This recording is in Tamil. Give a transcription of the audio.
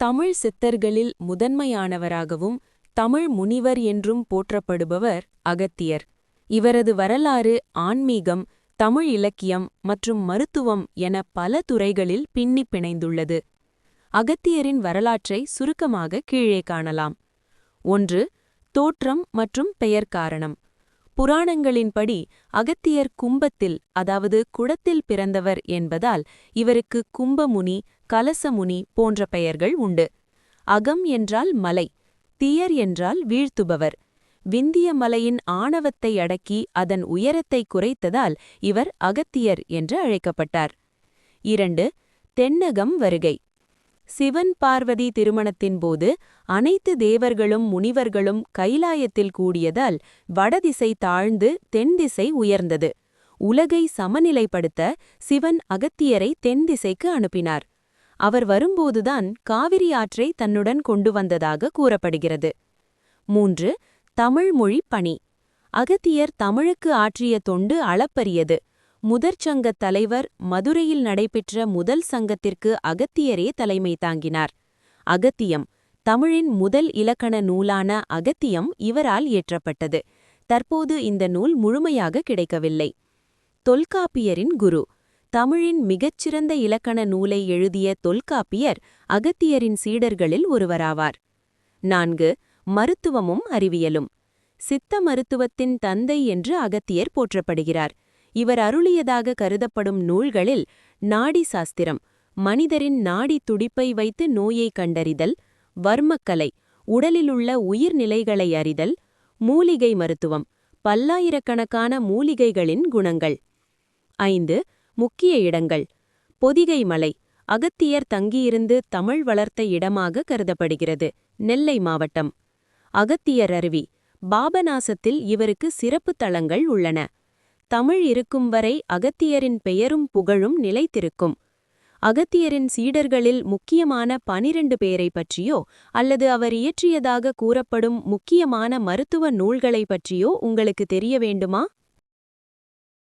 தமிழ் சித்தர்களில் முதன்மையானவராகவும் தமிழ் முனிவர் என்றும் போற்றப்படுபவர் அகத்தியர். இவரது வரலாறு ஆன்மீகம் தமிழ் இலக்கியம் மற்றும் மருத்துவம் என பல துறைகளில் பின்னிப் பிணைந்துள்ளது. அகத்தியரின் வரலாற்றை சுருக்கமாக கீழே காணலாம். ஒன்று தோற்றம் மற்றும் பெயர் காரணம். புராணங்களின்படி அகத்தியர் கும்பத்தில் அதாவது குடத்தில் பிறந்தவர் என்பதால் இவருக்கு கும்பமுனி கலசமுனி போன்ற பெயர்கள் உண்டு. அகம் என்றால் மலை தியர் என்றால் வீழ்த்துபவர். விந்திய மலையின் ஆணவத்தை அடக்கி அதன் உயரத்தை குறைத்ததால் இவர் அகத்தியர் என்று அழைக்கப்பட்டார். இரண்டு தென்னகம் வருகை. சிவன் பார்வதி திருமணத்தின் போது அனைத்து தேவர்களும் முனிவர்களும் கைலாயத்தில் கூடியதால் வடதிசை தாழ்ந்து தென்திசை உயர்ந்தது. உலகை சமநிலைப்படுத்த சிவன் அகத்தியரை தென்திசைக்கு அனுப்பினார். அவர் வரும்போதுதான் காவிரி ஆற்றை தன்னுடன் கொண்டு வந்ததாக கூறப்படுகிறது. மூன்று தமிழ் மொழி பணி. அகத்தியர் தமிழுக்கு ஆற்றிய தொண்டு அளப்பரியது. முதற்சங்கத் தலைவர் மதுரையில் நடைபெற்ற முதல் சங்கத்திற்கு அகத்தியரே தலைமை தாங்கினார். அகத்தியம் தமிழின் முதல் இலக்கண நூலான அகத்தியம் இவரால் இயற்றப்பட்டது. தற்போது இந்த நூல் முழுமையாக கிடைக்கவில்லை. தொல்காப்பியரின் குரு. தமிழின் மிகச்சிறந்த இலக்கண நூலை எழுதிய தொல்காப்பியர் அகத்தியரின் சீடர்களில் ஒருவராவார். நான்கு மருத்துவமும் அறிவியலும். சித்த மருத்துவத்தின் தந்தை என்று அகத்தியர் போற்றப்படுகிறார். இவர் அருளியதாக கருதப்படும் நூல்களில் நாடி சாஸ்திரம் மனிதரின் நாடி துடிப்பை வைத்து நோயை கண்டறிதல் வர்மக்கலை உடலிலுள்ள உயிர்நிலைகளை அறிதல் மூலிகை மருத்துவம் பல்லாயிரக்கணக்கான மூலிகைகளின் குணங்கள். ஐந்து முக்கிய இடங்கள். பொதிகை மலை அகத்தியர் தங்கியிருந்து தமிழ் வளர்த்த இடமாக கருதப்படுகிறது நெல்லை மாவட்டம். அகத்தியர் அருவி பாபநாசத்தில் இவருக்கு சிறப்பு தளங்கள் உள்ளன. தமிழ் இருக்கும் வரை அகத்தியரின் பெயரும் புகழும் நிலைத்திருக்கும். அகத்தியரின் சீடர்களில் முக்கியமான பனிரெண்டு பேரை பற்றியோ அல்லது அவர் இயற்றியதாக கூறப்படும் முக்கியமான மருத்துவ நூல்களை பற்றியோ உங்களுக்கு தெரிய வேண்டுமா?